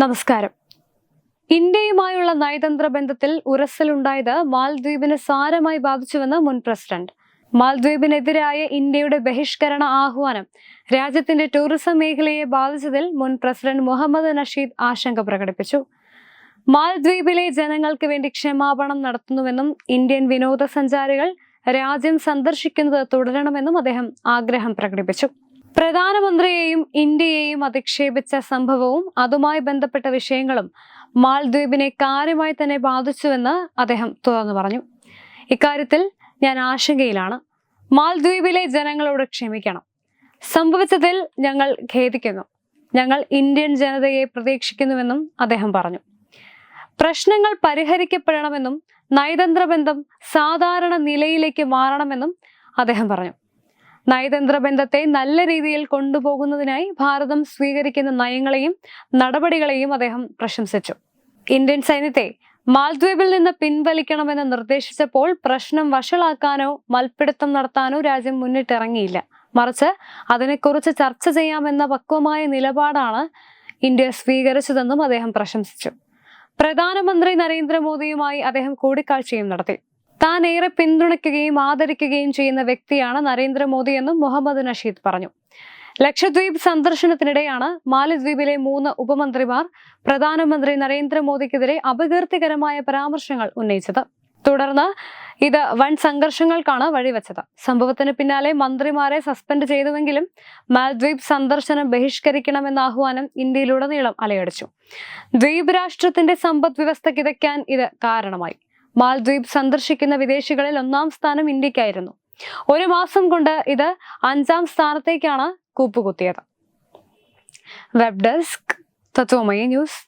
നമസ്കാരം. ഇന്ത്യയുമായുള്ള നയതന്ത്ര ബന്ധത്തിൽ ഉരസലുണ്ടായത് മാൽദ്വീപിനെ സാരമായി ബാധിച്ചുവെന്ന് മുൻ പ്രസിഡന്റ്. മാൽദ്വീപിനെതിരായ ഇന്ത്യയുടെ ബഹിഷ്കരണ ആഹ്വാനം രാജ്യത്തിന്റെ ടൂറിസം മേഖലയെ ബാധിച്ചതിൽ മുൻ പ്രസിഡന്റ് മുഹമ്മദ് നഷീദ് ആശങ്ക പ്രകടിപ്പിച്ചു. മാൽദ്വീപിലെ ജനങ്ങൾക്ക് വേണ്ടി ക്ഷമാപണം നടത്തുന്നുവെന്നും ഇന്ത്യൻ വിനോദസഞ്ചാരികൾ രാജ്യം സന്ദർശിക്കുന്നത് തുടരണമെന്നും അദ്ദേഹം ആഗ്രഹം പ്രകടിപ്പിച്ചു. പ്രധാനമന്ത്രിയെയും ഇന്ത്യയെയും അധിക്ഷേപിച്ച സംഭവവും അതുമായി ബന്ധപ്പെട്ട വിഷയങ്ങളും മാൽദ്വീപിനെ കാര്യമായി തന്നെ ബാധിച്ചുവെന്ന് അദ്ദേഹം തുറന്നു പറഞ്ഞു. ഇക്കാര്യത്തിൽ ഞാൻ ആശങ്കയിലാണ്. മാൽദ്വീപിലെ ജനങ്ങളോട് ക്ഷമിക്കണം. സംഭവിച്ചതിൽ ഞങ്ങൾ ഖേദിക്കുന്നു. ഞങ്ങൾ ഇന്ത്യൻ ജനതയെ പ്രതീക്ഷിക്കുന്നുവെന്നും അദ്ദേഹം പറഞ്ഞു. പ്രശ്നങ്ങൾ പരിഹരിക്കപ്പെടണമെന്നും നയതന്ത്ര ബന്ധം സാധാരണ നിലയിലേക്ക് മാറണമെന്നും അദ്ദേഹം പറഞ്ഞു. നയതന്ത്ര ബന്ധത്തെ നല്ല രീതിയിൽ കൊണ്ടുപോകുന്നതിനായി ഭാരതം സ്വീകരിക്കുന്ന നയങ്ങളെയും നടപടികളെയും അദ്ദേഹം പ്രശംസിച്ചു. ഇന്ത്യൻ സൈന്യത്തെ മാൽദ്വീപിൽ നിന്ന് പിൻവലിക്കണമെന്ന് നിർദ്ദേശിച്ചപ്പോൾ പ്രശ്നം വഷളാക്കാനോ മൽപ്പിടുത്തം നടത്താനോ രാജ്യം മുന്നിട്ടിറങ്ങിയില്ല. മറിച്ച് അതിനെക്കുറിച്ച് ചർച്ച ചെയ്യാമെന്ന പക്വമായ നിലപാടാണ് ഇന്ത്യ സ്വീകരിച്ചതെന്നും അദ്ദേഹം പ്രശംസിച്ചു. പ്രധാനമന്ത്രി നരേന്ദ്രമോദിയുമായി അദ്ദേഹം കൂടിക്കാഴ്ചയും നടത്തി. താൻ ഏറെ പിന്തുണയ്ക്കുകയും ആദരിക്കുകയും ചെയ്യുന്ന വ്യക്തിയാണ് നരേന്ദ്രമോദി എന്നും മുഹമ്മദ് നഷീദ് പറഞ്ഞു. ലക്ഷദ്വീപ് സന്ദർശനത്തിനിടെയാണ് മാലദ്വീപിലെ മൂന്ന് ഉപമന്ത്രിമാർ പ്രധാനമന്ത്രി നരേന്ദ്രമോദിക്കെതിരെ അപകീർത്തികരമായ പരാമർശങ്ങൾ ഉന്നയിച്ചത്. തുടർന്ന് ഇത് വൻ സംഘർഷങ്ങൾക്കാണ് വഴിവെച്ചത്. സംഭവത്തിന് പിന്നാലെ മന്ത്രിമാരെ സസ്പെൻഡ് ചെയ്തുവെങ്കിലും മാൽദ്വീപ് സന്ദർശനം ബഹിഷ്കരിക്കണമെന്ന ആഹ്വാനം ഇന്ത്യയിലുടനീളം അലയടിച്ചു. ദ്വീപ് രാഷ്ട്രത്തിന്റെ സമ്പദ് വ്യവസ്ഥ കിതയ്ക്കാൻ ഇത് കാരണമായി. മാൽദ്വീപ് സന്ദർശിക്കുന്ന വിദേശികളിൽ ഒന്നാം സ്ഥാനം ഇന്ത്യക്കായിരുന്നു. ഒരു മാസം കൊണ്ട് ഇത് അഞ്ചാം സ്ഥാനത്തേക്കാണ് കൂപ്പുകുത്തിയത്. Web desk Tatvamaya news.